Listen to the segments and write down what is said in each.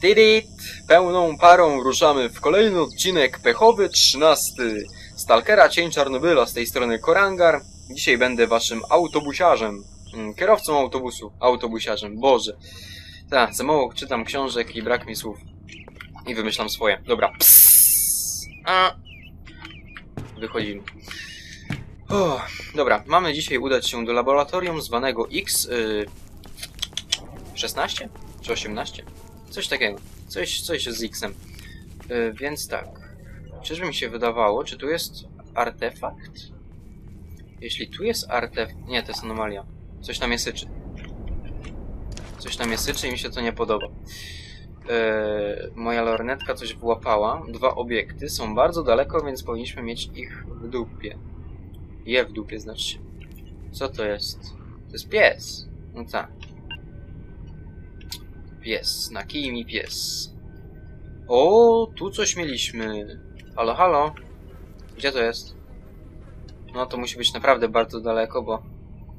Tidit! Pełną parą ruszamy w kolejny odcinek pechowy 13 Stalkera Cień Czarnobyla z tej strony Korangar. Dzisiaj będę waszym autobusiarzem. Mm, Kierowcą autobusu. Autobusiarzem. Boże. Tak, za mało czytam książek i brak mi słów. I wymyślam swoje. Dobra. A. Wychodzimy. Dobra, mamy dzisiaj udać się do laboratorium zwanego X... Y, 16 czy 18? Coś takiego. Coś, coś z X-em. Y, więc tak. Czyżby mi się wydawało, czy tu jest artefakt? Jeśli tu jest artefakt... Nie, to jest anomalia. Coś tam jest syczy. Coś tam jest syczy i mi się to nie podoba. Y, moja lornetka coś wyłapała. Dwa obiekty są bardzo daleko, więc powinniśmy mieć ich w dupie. Je w dupie, znaczy. Co to jest? To jest pies. No tak. Pies. Na kij mi pies. O, tu coś mieliśmy. Halo, halo. Gdzie to jest? No to musi być naprawdę bardzo daleko, bo,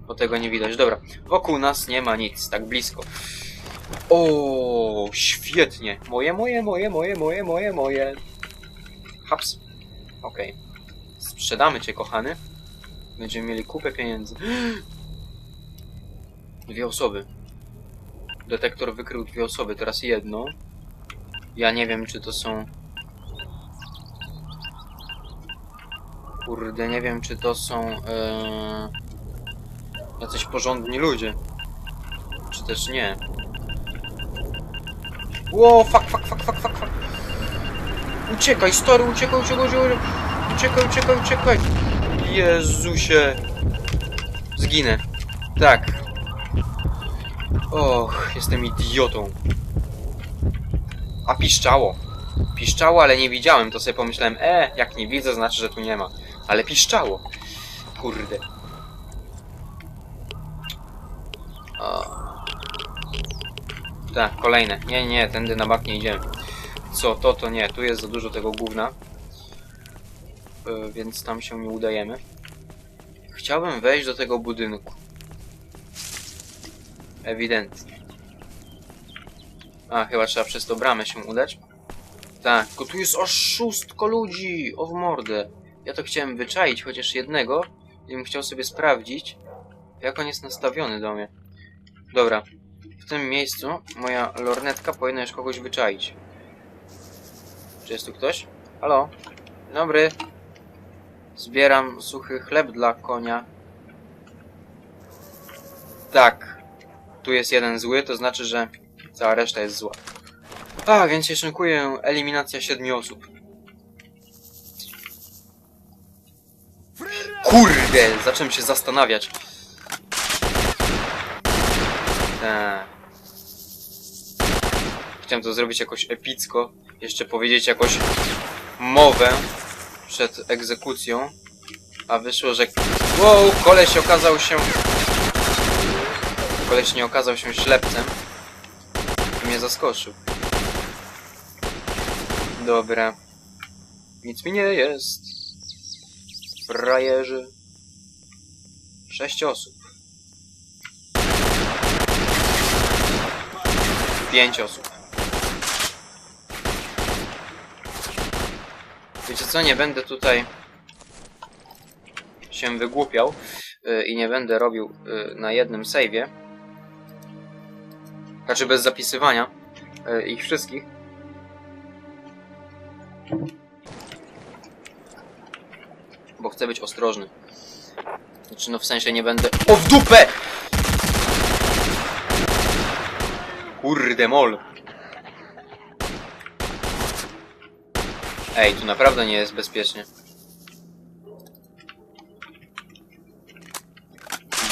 bo tego nie widać. Dobra, wokół nas nie ma nic, tak blisko. O, świetnie. Moje, moje, moje, moje, moje, moje, moje. Haps. Okej. Sprzedamy cię, kochany. Będziemy mieli kupę pieniędzy. Dwie osoby. Detektor wykrył dwie osoby, teraz jedną. Ja nie wiem, czy to są... Kurde, nie wiem, czy to są... Ee... Jacyś porządni ludzie. Czy też nie. Ło, fuck, fuck, fuck, fuck, fuck, fuck. Uciekaj, stary, uciekaj, uciekaj, uciekaj. Uciekaj, uciekaj, uciekaj. Jezusie. Zginę. Tak. Och, jestem idiotą. A piszczało. Piszczało, ale nie widziałem, to sobie pomyślałem, e, jak nie widzę, znaczy, że tu nie ma. Ale piszczało. Kurde. O. Tak, kolejne. Nie, nie, tędy na bak nie idziemy. Co, to, to nie. Tu jest za dużo tego gówna. Yy, więc tam się nie udajemy. Chciałbym wejść do tego budynku. Ewidentnie. A, chyba trzeba przez tą bramę się udać. Tak, tylko tu jest oszustko ludzi! O w mordę. Ja to chciałem wyczaić, chociaż jednego. I bym chciał sobie sprawdzić, jak on jest nastawiony do mnie. Dobra. W tym miejscu moja lornetka powinna już kogoś wyczaić. Czy jest tu ktoś? Halo? Dzień Dobry. Zbieram suchy chleb dla konia. Tak. Tu jest jeden zły, to znaczy, że cała reszta jest zła. A, więc się szykuje eliminacja siedmiu osób. Kurde! Zacząłem się zastanawiać. Tak. Chciałem to zrobić jakoś epicko. Jeszcze powiedzieć jakoś mowę przed egzekucją. A wyszło, że... Wow, koleś okazał się... Koleś nie okazał się ślepcem. I mnie zaskoczył. Dobra. Nic mi nie jest. Frajerzy. Sześć osób. Pięć osób. Wiecie co, nie będę tutaj się wygłupiał yy, i nie będę robił yy, na jednym save'ie. Znaczy bez zapisywania yy, ich wszystkich. Bo chcę być ostrożny. Znaczy no w sensie nie będę... O w dupę! Kurde mol. Ej, tu naprawdę nie jest bezpiecznie.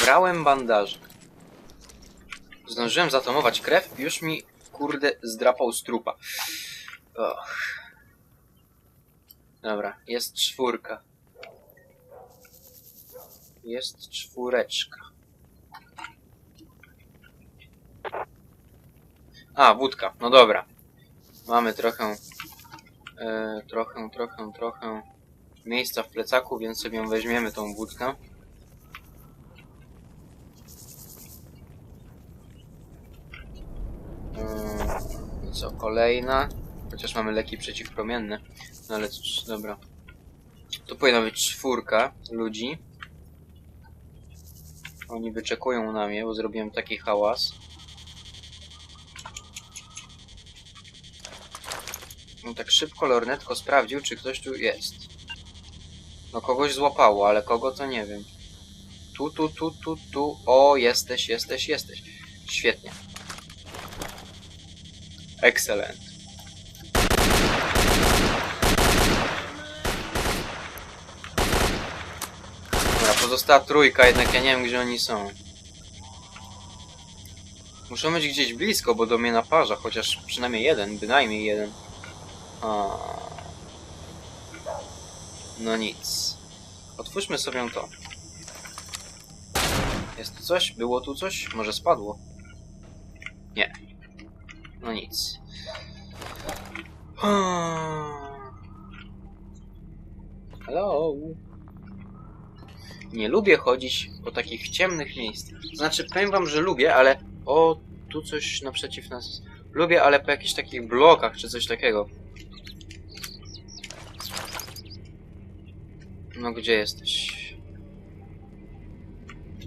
Brałem bandaż. Zdążyłem zatomować krew i już mi, kurde, zdrapał z trupa. Och. Dobra, jest czwórka. Jest czwóreczka. A, wódka. No dobra. Mamy trochę... E, trochę, trochę, trochę miejsca w plecaku, więc sobie weźmiemy tą wódkę. E, I co, kolejna? Chociaż mamy leki przeciwpromienne. No ale cóż, dobra. To powinna być czwórka ludzi. Oni wyczekują na mnie, bo zrobiłem taki hałas. No tak szybko lornetko sprawdził, czy ktoś tu jest. No kogoś złapało, ale kogo to nie wiem. Tu, tu, tu, tu, tu. O, jesteś, jesteś, jesteś. Świetnie. Excellent. Dobra, pozostała trójka, jednak ja nie wiem gdzie oni są. Muszą być gdzieś blisko, bo do mnie naparza, chociaż przynajmniej jeden, bynajmniej jeden. A. No nic. Otwórzmy sobie to. Jest tu coś? Było tu coś? Może spadło? No nic. Hello. Nie lubię chodzić po takich ciemnych miejscach. Znaczy, powiem wam, że lubię, ale... O, tu coś naprzeciw nas jest. Lubię, ale po jakichś takich blokach, czy coś takiego. No, gdzie jesteś?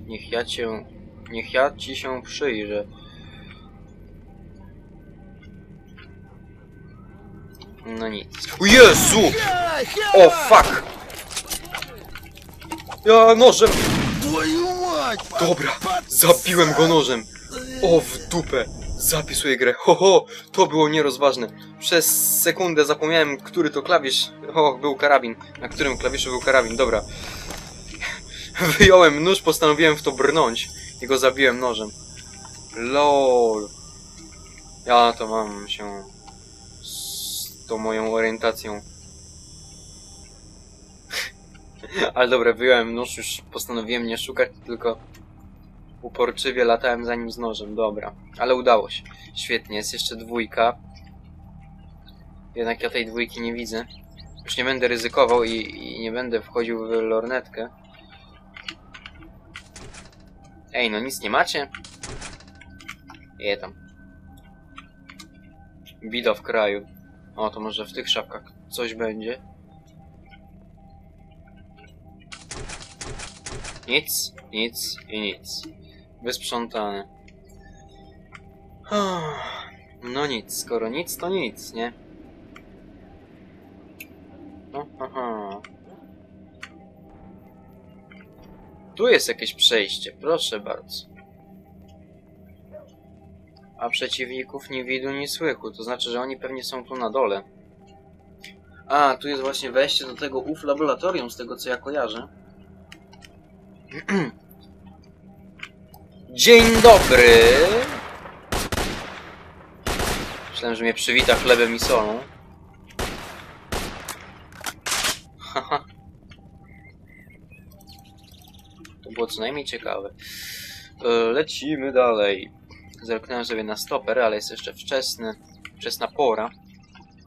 Niech ja cię... Niech ja ci się przyjrzę. No nic. Jezu! O fuck! Ja nożem! Dobra, zabiłem go nożem. O w dupę. Zapisuję grę. Ho, ho, to było nierozważne. Przez sekundę zapomniałem, który to klawisz. O, był karabin. Na którym klawiszu był karabin, dobra. Wyjąłem nóż, postanowiłem w to brnąć. I go zabiłem nożem. LOL. Ja to mam się tą moją orientacją. Ale dobra, wyjąłem nóż, już postanowiłem nie szukać, tylko uporczywie latałem za nim z nożem, dobra. Ale udało się. Świetnie, jest jeszcze dwójka. Jednak ja tej dwójki nie widzę. Już nie będę ryzykował i, i nie będę wchodził w lornetkę. Ej, no nic nie macie? Je tam. Bida w kraju. O, to może w tych szafkach coś będzie. Nic, nic i nic. Wysprzątane. No nic, skoro nic, to nic, nie? Aha. Tu jest jakieś przejście, proszę bardzo. A przeciwników nie widu, ni słychu, to znaczy, że oni pewnie są tu na dole. A, tu jest właśnie wejście do tego UF laboratorium, z tego co ja kojarzę. Dzień dobry! Myślałem, że mnie przywita chlebem i solą. Haha. to było co najmniej ciekawe. E, Lecimy dalej. Zerknąłem sobie na stoper, ale jest jeszcze wczesny, wczesna pora.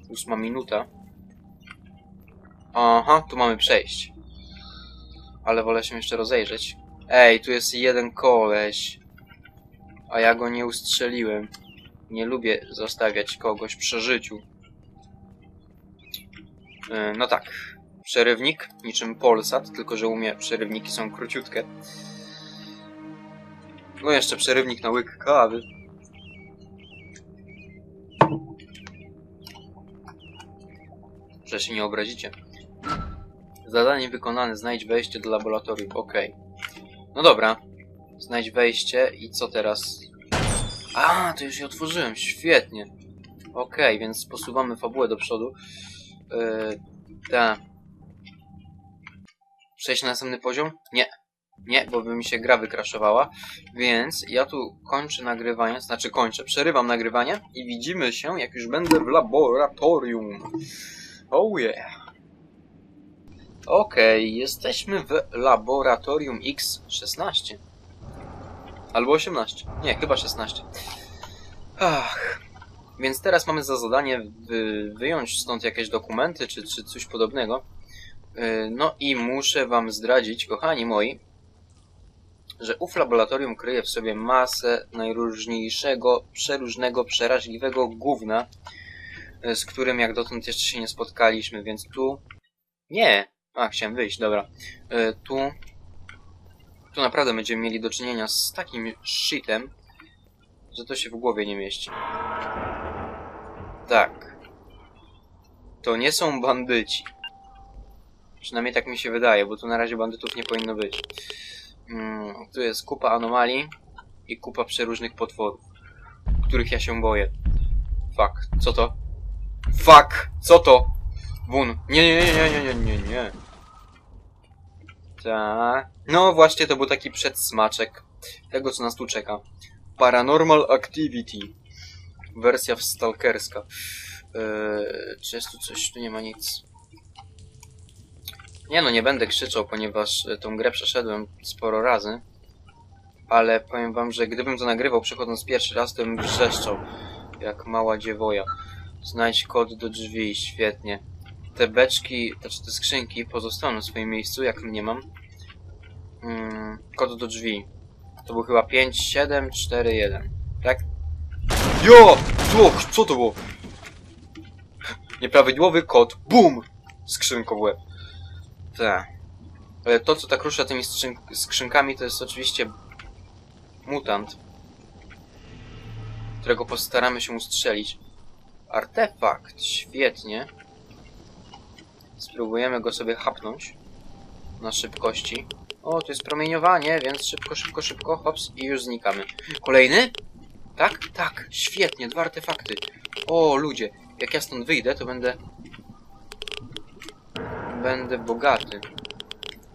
Ósma minuta. Aha, tu mamy przejść. Ale wolę się jeszcze rozejrzeć. Ej, tu jest jeden koleś. A ja go nie ustrzeliłem. Nie lubię zostawiać kogoś przy życiu. Yy, no tak. Przerywnik, niczym Polsat, tylko że u mnie przerywniki są króciutkie. No jeszcze przerywnik na łyk kawy. Że się nie obrazicie. Zadanie wykonane. Znajdź wejście do laboratorium. Ok. No dobra. Znajdź wejście i co teraz? A, to już je otworzyłem. Świetnie. Ok, więc posuwamy fabułę do przodu. Yy, ta. Przejść na następny poziom? Nie. Nie, bo by mi się gra wykraszowała. Więc ja tu kończę nagrywanie, znaczy kończę, przerywam nagrywanie i widzimy się, jak już będę w laboratorium. Oh yeah. Okej, jesteśmy w laboratorium X16. Albo 18. Nie, chyba 16. Ach. Więc teraz mamy za zadanie wy, wyjąć stąd jakieś dokumenty, czy, czy coś podobnego. Yy, No i muszę wam zdradzić, kochani moi, że ów laboratorium kryje w sobie masę najróżniejszego, przeróżnego, przeraźliwego gówna, e, z którym jak dotąd jeszcze się nie spotkaliśmy, więc tu... Nie! A, chciałem wyjść, dobra. E, Tu... Tu naprawdę będziemy mieli do czynienia z takim shitem, że to się w głowie nie mieści. Tak. To nie są bandyci. Przynajmniej tak mi się wydaje, bo tu na razie bandytów nie powinno być. Mm, tu jest kupa anomalii i kupa przeróżnych potworów, których ja się boję. Fuck, co to? Fuck, co to? Wun. Nie, nie, nie, nie, nie, nie, nie. Tak. No właśnie, to był taki przedsmaczek tego, co nas tu czeka. Paranormal Activity. Wersja stalkerska. Eee, czy jest tu coś? Tu nie ma nic. Nie no, nie będę krzyczał, ponieważ e, tą grę przeszedłem sporo razy. Ale powiem wam, że gdybym to nagrywał przechodząc pierwszy raz, to bym wrzeszczał. Jak mała dziewoja. Znajdź kod do drzwi, świetnie. Te beczki, znaczy te skrzynki pozostaną w swoim miejscu, jak mnie mam. Mm, kod do drzwi. To był chyba 5741, tak? Jo! Co? Co to było? Nieprawidłowy kod. BUM! Skrzynką w łeb. Tak. Ale to, co tak rusza tymi skrzyn skrzynkami, to jest oczywiście mutant, którego postaramy się ustrzelić. Artefakt, świetnie. Spróbujemy go sobie hapnąć na szybkości. O, to jest promieniowanie, więc szybko, szybko, szybko, hops i już znikamy. Kolejny? Tak? Tak, świetnie, dwa artefakty. O, ludzie, jak ja stąd wyjdę, to będę... Będę bogaty.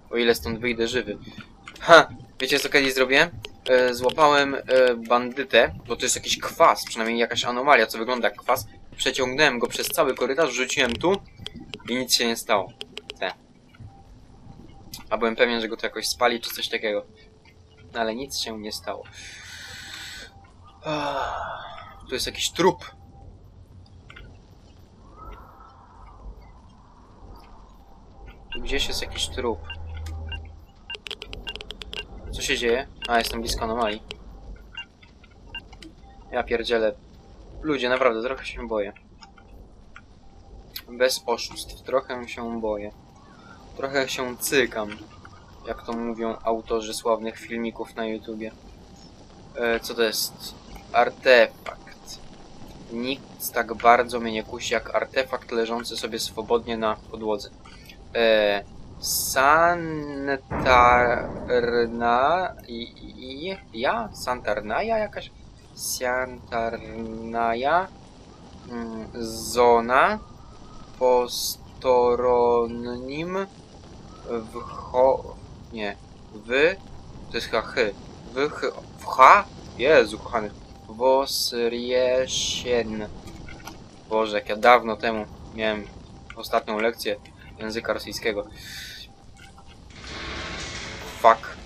O ile stąd wyjdę żywy. Ha! Wiecie co kiedyś zrobiłem? E, złapałem e, bandytę, bo to jest jakiś kwas, przynajmniej jakaś anomalia, co wygląda jak kwas. Przeciągnąłem go przez cały korytarz, rzuciłem tu i nic się nie stało. Te. A byłem pewien, że go to jakoś spali, czy coś takiego. No, ale nic się nie stało. Ah, Tu jest jakiś trup. Gdzieś jest jakiś trup. Co się dzieje? A, jestem blisko anomalii. Ja pierdzielę. Ludzie, naprawdę, trochę się boję. Bez oszustw, trochę się boję. Trochę się cykam. Jak to mówią autorzy sławnych filmików na YouTubie. E, co to jest? Artefakt. Nic tak bardzo mnie nie kusi jak artefakt leżący sobie swobodnie na podłodze. E, Santarna... I, i, ja? Santarnaja jakaś? Santarnaja? Mm, Zona postoronim w ho... Nie. W... To jest chyba chy. W ch... W h? Jezu, kochany. Wosriesien. Boże, jak ja dawno temu miałem ostatnią lekcję języka rosyjskiego. Fuck.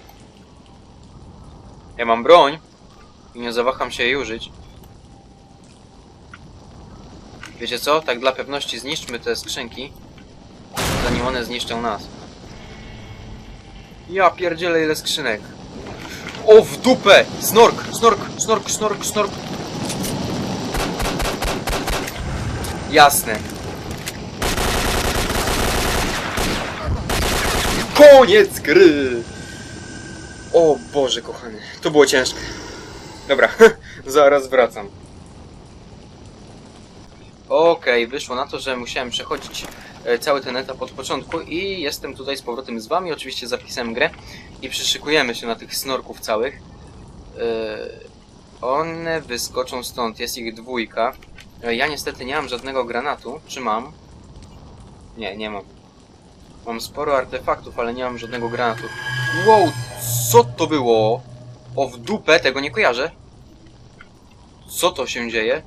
Ja mam broń i nie zawaham się jej użyć. Wiecie co? Tak dla pewności zniszczmy te skrzynki, zanim one zniszczą nas. Ja pierdzielę ile skrzynek. O, w dupę! Snork, snork, snork, snork, snork. Jasne. Koniec gry! O Boże kochany, to było ciężkie. Dobra, zaraz wracam. Okej, wyszło na to, że musiałem przechodzić e, cały ten etap od początku i jestem tutaj z powrotem z wami. Oczywiście zapisałem grę i przyszykujemy się na tych snorków całych. E, one wyskoczą stąd, jest ich dwójka. E, Ja niestety nie mam żadnego granatu. Czy mam? Nie, nie mam. Mam sporo artefaktów, ale nie mam żadnego granatu. Wow, co to było? O w dupę, tego nie kojarzę. Co to się dzieje?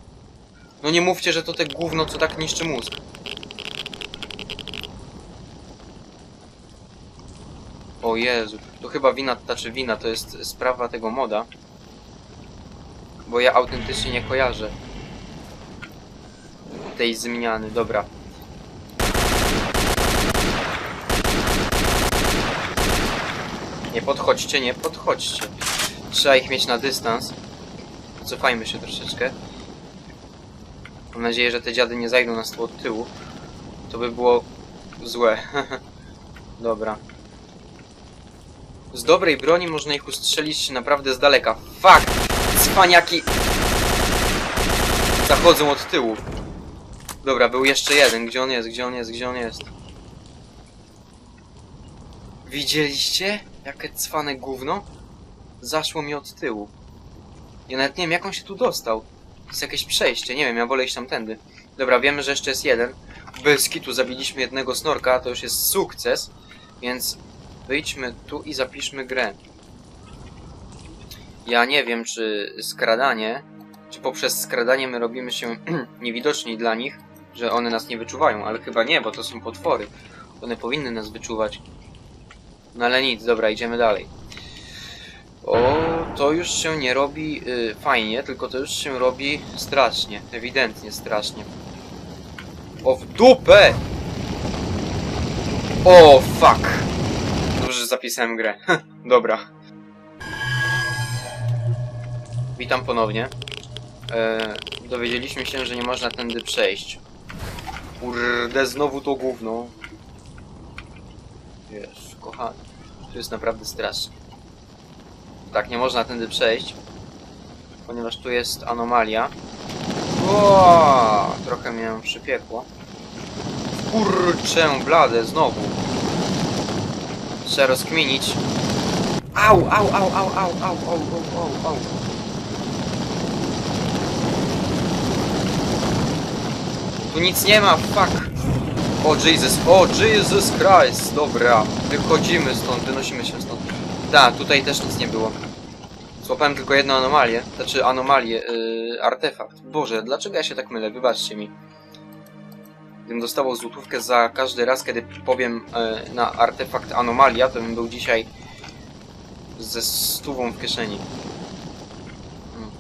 No nie mówcie, że to te gówno, co tak niszczy mózg. O Jezu, to chyba wina, znaczy wina, to jest sprawa tego moda. Bo ja autentycznie nie kojarzę tej zmiany, dobra. Nie podchodźcie, nie podchodźcie. Trzeba ich mieć na dystans. Cofajmy się troszeczkę. Mam nadzieję, że te dziady nie zajdą nas tu od tyłu. To by było złe. Dobra. Z dobrej broni można ich ustrzelić naprawdę z daleka. Fuck! Cwaniaki! Zachodzą od tyłu. Dobra, był jeszcze jeden. Gdzie on jest? Gdzie on jest? Gdzie on jest? Widzieliście? Jakie cwane gówno? Zaszło mi od tyłu. Ja nawet nie wiem, jak on się tu dostał. Jest jakieś przejście, nie wiem, ja wolę iść tamtędy. Dobra, wiemy, że jeszcze jest jeden. Bez kitu zabiliśmy jednego snorka, to już jest sukces. Więc wyjdźmy tu i zapiszmy grę. Ja nie wiem, czy skradanie, czy poprzez skradanie my robimy się niewidoczni dla nich, że one nas nie wyczuwają, ale chyba nie, bo to są potwory. One powinny nas wyczuwać. No ale nic, dobra, idziemy dalej. O, to już się nie robi y, fajnie, tylko to już się robi strasznie, ewidentnie strasznie. O, w dupę! O, fuck! Dobrze, że zapisałem grę. Dobra. Witam ponownie. E, dowiedzieliśmy się, że nie można tędy przejść. Kurde, znowu to gówno. Wiesz, kochany. To jest naprawdę straszne. Tak, nie można tędy przejść. Ponieważ tu jest anomalia. O, trochę mnie przypiekło. Kurczę, blade, znowu. Trzeba rozkminić. Au, au, au, au, au, au, au, au, au, au. Tu nic nie ma, fuck. O Jesus, o Jesus Christ, dobra. Wychodzimy stąd, wynosimy się stąd. Da, tutaj też nic nie było. Złapałem tylko jedną anomalię, znaczy anomalię, yy, artefakt. Boże, dlaczego ja się tak mylę? Wybaczcie mi. Gdybym dostawał złotówkę za każdy raz, kiedy powiem yy, na artefakt anomalia, to bym był dzisiaj ze stówą w kieszeni. Hmm.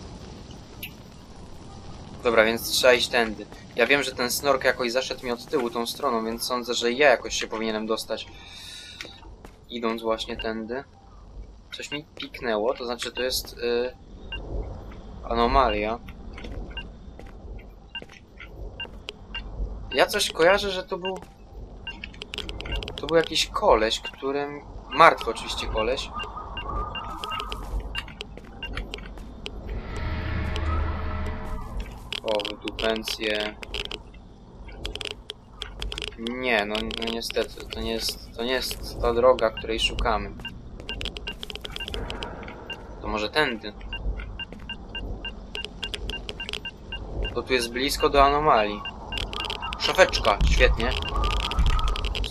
Dobra, więc trzeba iść tędy. Ja wiem, że ten snork jakoś zaszedł mi od tyłu tą stroną, więc sądzę, że ja jakoś się powinienem dostać. Idąc właśnie tędy. Coś mi piknęło, to znaczy to jest yy, anomalia. Ja coś kojarzę, że to był... To był jakiś koleś, którym... Martwy oczywiście koleś. Wydupencje. Nie, no, no niestety, to nie jest, to nie jest ta droga, której szukamy. To może tędy. To tu jest blisko do anomalii. Szafeczka, świetnie.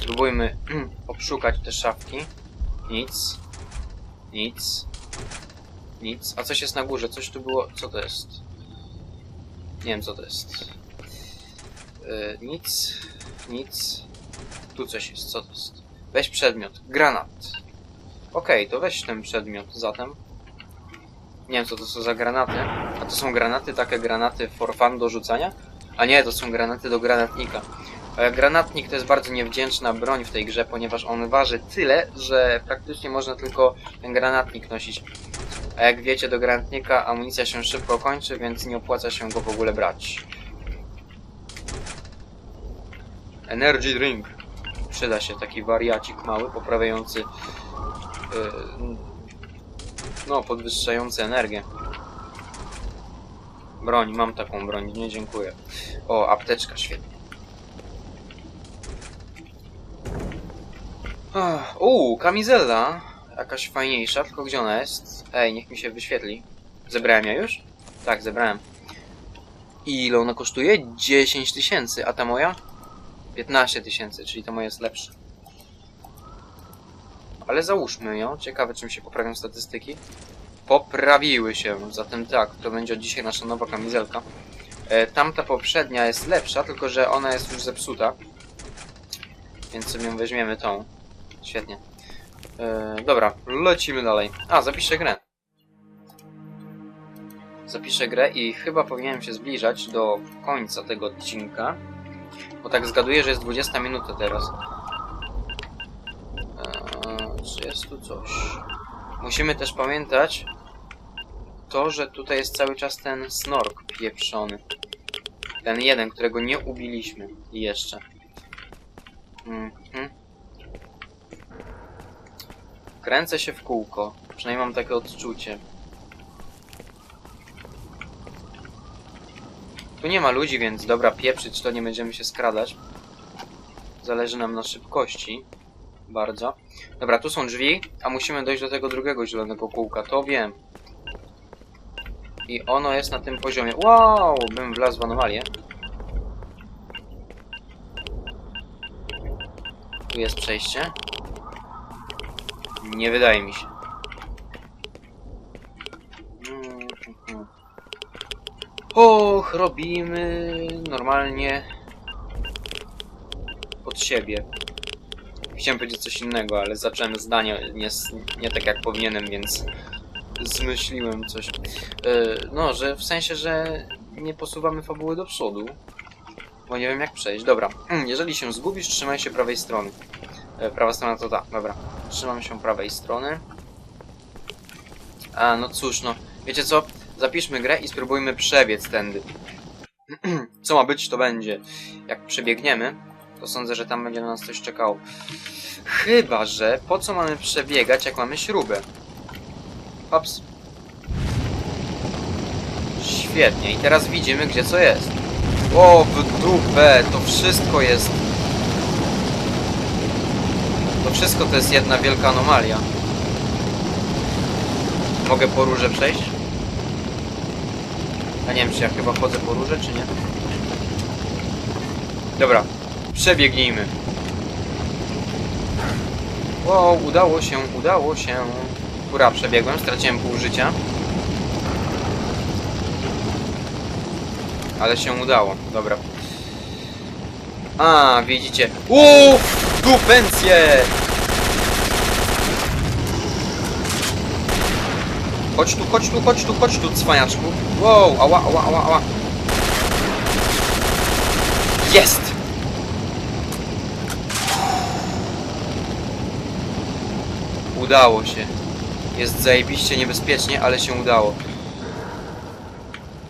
Spróbujmy obszukać te szafki. Nic. Nic. Nic. A coś jest na górze, coś tu było. Co to jest? Nie wiem co to jest. Yy, nic. Nic. Tu coś jest, co to jest? Weź przedmiot. Granat. Okej, to weź ten przedmiot zatem. Nie wiem co to są za granaty. A to są granaty, takie granaty for fun do rzucania? A nie, to są granaty do granatnika. Granatnik to jest bardzo niewdzięczna broń w tej grze, ponieważ on waży tyle, że praktycznie można tylko ten granatnik nosić. A jak wiecie, do granatnika amunicja się szybko kończy, więc nie opłaca się go w ogóle brać. Energy drink. Przyda się taki wariacik mały, poprawiający... Yy, no, podwyższający energię. Broń, mam taką broń, nie dziękuję. O, apteczka, świetnie. Uuu, kamizela. Jakaś fajniejsza, tylko gdzie ona jest? Ej, niech mi się wyświetli. Zebrałem ja już? Tak, zebrałem. Ile ona kosztuje? 10 tysięcy, a ta moja? 15 tysięcy, czyli ta moja jest lepsza. Ale załóżmy ją. Ciekawe, czym się poprawią statystyki. Poprawiły się, zatem tak, to będzie od dzisiaj nasza nowa kamizelka. E, tamta poprzednia jest lepsza, tylko że ona jest już zepsuta. Więc sobie weźmiemy tą. Świetnie. E, dobra, lecimy dalej. A, zapiszę grę. Zapiszę grę i chyba powinienem się zbliżać do końca tego odcinka. Bo tak zgaduję, że jest 20 minuta teraz. Eee, czy jest tu coś? Musimy też pamiętać to, że tutaj jest cały czas ten snork pieprzony. Ten jeden, którego nie ubiliśmy jeszcze. Mhm. Kręcę się w kółko. Przynajmniej mam takie odczucie. Tu nie ma ludzi, więc dobra, pieprzyć to nie będziemy się skradać. Zależy nam na szybkości. Bardzo. Dobra, tu są drzwi, a musimy dojść do tego drugiego zielonego kółka, to wiem. I ono jest na tym poziomie. Wow, bym wlazł w anomalię. Tu jest przejście. Nie wydaje mi się. Mm. Och, robimy normalnie pod siebie. Chciałem powiedzieć coś innego, ale zacząłem zdanie nie, nie tak jak powinienem, więc zmyśliłem coś. E, no, że w sensie, że nie posuwamy fabuły do przodu. Bo nie wiem jak przejść. Dobra, Hmm, jeżeli się zgubisz, trzymaj się prawej strony. E, prawa strona to ta, dobra. Trzymam się prawej strony. A, no cóż, no. Wiecie co? Zapiszmy grę i spróbujmy przebiec tędy. co ma być, to będzie. Jak przebiegniemy, to sądzę, że tam będzie na nas coś czekało. Chyba, że po co mamy przebiegać, jak mamy śrubę? Hops. Świetnie, i teraz widzimy, gdzie co jest. O, w dupę, to wszystko jest... To wszystko to jest jedna wielka anomalia. Mogę po przejść? A nie wiem, czy ja chyba chodzę po czy nie? Dobra, przebiegnijmy. Wow, udało się, udało się. Hurra, przebiegłem, straciłem pół życia. Ale się udało, dobra. A, widzicie. Uuu, dupencje! Chodź tu, chodź tu, chodź tu, chodź tu, cwaniaczku. Wow, ała, ała, ała, ała. Jest! Udało się. Jest zajebiście niebezpiecznie, ale się udało.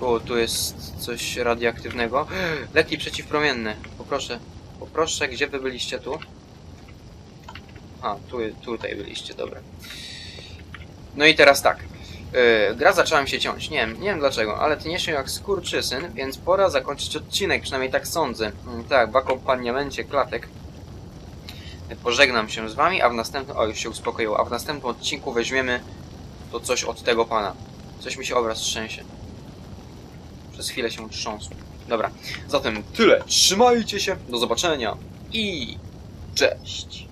O, tu jest coś radioaktywnego. Leki przeciwpromienne. Poproszę. Poproszę, gdzie wy byliście tu? A, tu, tutaj byliście, dobra. No i teraz tak. Yy, gra zaczęła mi się ciąć. Nie wiem, nie wiem dlaczego, ale tnie się jak skurczysyn, więc pora zakończyć odcinek, przynajmniej tak sądzę. Mm, tak, w akompaniamencie klatek. Pożegnam się z wami, a w następnym... O, już się uspokoiło. A w następnym odcinku weźmiemy to coś od tego pana. Coś mi się obraz trzęsie. Przez chwilę się trząsł. Dobra, zatem tyle. Trzymajcie się, do zobaczenia i cześć.